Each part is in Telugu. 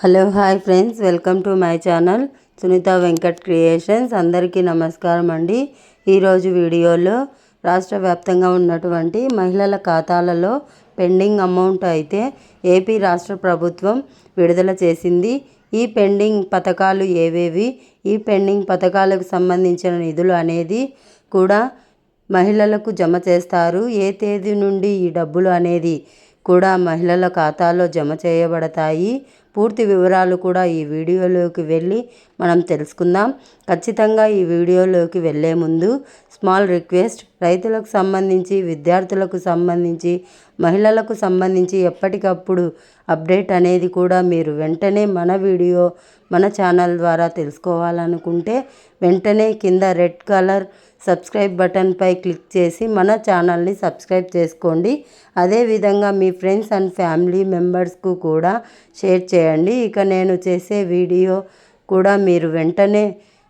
Hello hi friends. Welcome to my channel Sunitha Venkat creations. అందరికీ నమస్కారం అండి. ఈరోజు వీడియోలో రాష్ట్ర వ్యాప్తంగా ఉన్నటువంటి మహిళల ఖాతాలలో పెండింగ్ అమౌంట్ అయితే ఏపీ రాష్ట్ర ప్రభుత్వం విడుదల చేసింది. ఈ పెండింగ్ పథకాలు ఏవేవి? ఈ పెండింగ్ పథకాలకు సంబంధించిన నిధులు అనేది కూడా మహిళలకు జమ చేస్తారు. ఏ తేదీ నుండి ఈ డబ్బులు అనేది కూడా మహిళల ఖాతాలో జమ చేయబడతాయి. పూర్తి వివరాలు కూడా ఈ వీడియోలోకి వెళ్ళి మనం తెలుసుకుందాం. ఖచ్చితంగా ఈ వీడియోలోకి వెళ్ళే ముందు స్మాల్ రిక్వెస్ట్ రైతులకు సంబంధించి విద్యార్థులకు సంబంధించి మహిళలకు సంబంధించి ఎప్పటికప్పుడు అప్డేట్ అనేది కూడా మీరు వెంటనే మన వీడియో మన ఛానల్ ద్వారా తెలుసుకోవాలనుకుంటే వెంటనే కింద రెడ్ కలర్ సబ్స్క్రైబ్ బటన్పై క్లిక్ చేసి మన ఛానల్ని సబ్స్క్రైబ్ చేసుకోండి. అదేవిధంగా మీ ఫ్రెండ్స్ అండ్ ఫ్యామిలీ మెంబర్స్కు కూడా షేర్ చేయండి ఇక నేను చేసే వీడియో కూడా మీరు వెంటనే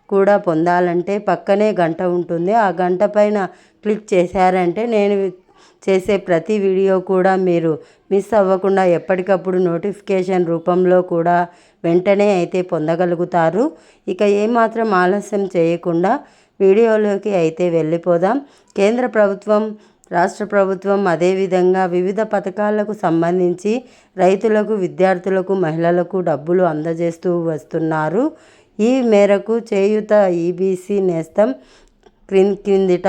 కూడా పొందాలంటే పక్కనే గంట ఉంటుంది. ఆ గంట పైన క్లిక్ చేశారంటే నేను చేసే ప్రతి వీడియో కూడా మీరు మిస్ అవ్వకుండా ఎప్పటికప్పుడు నోటిఫికేషన్ రూపంలో కూడా వెంటనే అయితే పొందగలుగుతారు. ఇక ఏమాత్రం ఆలస్యం చేయకుండా వీడియోలోకి అయితే వెళ్ళిపోదాం. కేంద్ర ప్రభుత్వం రాష్ట్ర ప్రభుత్వం అదేవిధంగా వివిధ పథకాలకు సంబంధించి రైతులకు విద్యార్థులకు మహిళలకు డబ్బులు అందజేస్తూ వస్తున్నారు. ఈ మేరకు చేయుత ఈబీసీ నేస్తం క్రిందిట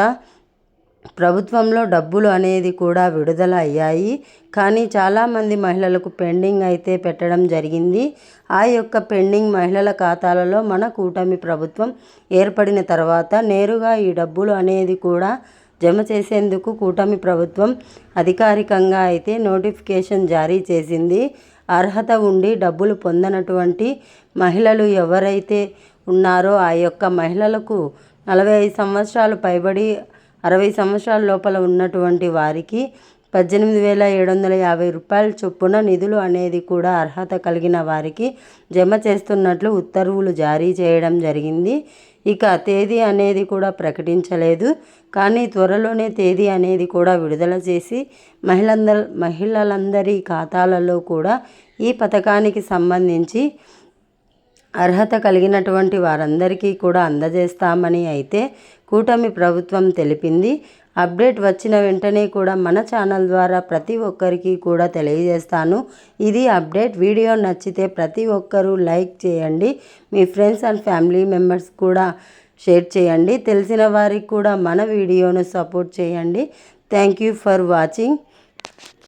ప్రభుత్వంలో డబ్బులు అనేది కూడా విడుదల అయ్యాయి. కానీ చాలామంది మహిళలకు పెండింగ్ అయితే పెట్టడం జరిగింది. ఆ యొక్క పెండింగ్ మహిళల ఖాతాలలో మన కూటమి ప్రభుత్వం ఏర్పడిన తర్వాత నేరుగా ఈ డబ్బులు అనేది కూడా జమ చేసేందుకు కూటమి ప్రభుత్వం అధికారికంగా అయితే నోటిఫికేషన్ జారీ చేసింది. అర్హత ఉండి డబ్బులు పొందనటువంటి మహిళలు ఎవరైతే ఉన్నారో ఆ యొక్క మహిళలకు నలభై ఐదు సంవత్సరాలు పైబడి అరవై సంవత్సరాల లోపల ఉన్నటువంటి వారికి పద్దెనిమిది వేల ఏడు వందల యాభై రూపాయల చొప్పున నిధులు అనేది కూడా అర్హత కలిగిన వారికి జమ చేస్తున్నట్లు ఉత్తర్వులు జారీ చేయడం జరిగింది. ఇక తేదీ అనేది కూడా ప్రకటించలేదు. కానీ త్వరలోనే తేదీ అనేది కూడా విడుదల చేసి మహిళందరి మహిళలందరి ఖాతాలలో కూడా ఈ పథకానికి సంబంధించి అర్హత కలిగినటువంటి వారందరికీ కూడా అందజేస్తామని అయితే కూటమి ప్రభుత్వం తెలిపింది. అప్డేట్ వచ్చిన వెంటనే కూడా మన ఛానల్ ద్వారా ప్రతి ఒక్కరికి కూడా తెలియజేస్తాను. ఇది అప్డేట్. వీడియో నచ్చితే ప్రతి ఒక్కరూ లైక్ చేయండి. మీ ఫ్రెండ్స్ అండ్ ఫ్యామిలీ మెంబర్స్ కూడా షేర్ చేయండి. తెలిసిన వారికి కూడా మన వీడియోను సపోర్ట్ చేయండి. Thank you for watching.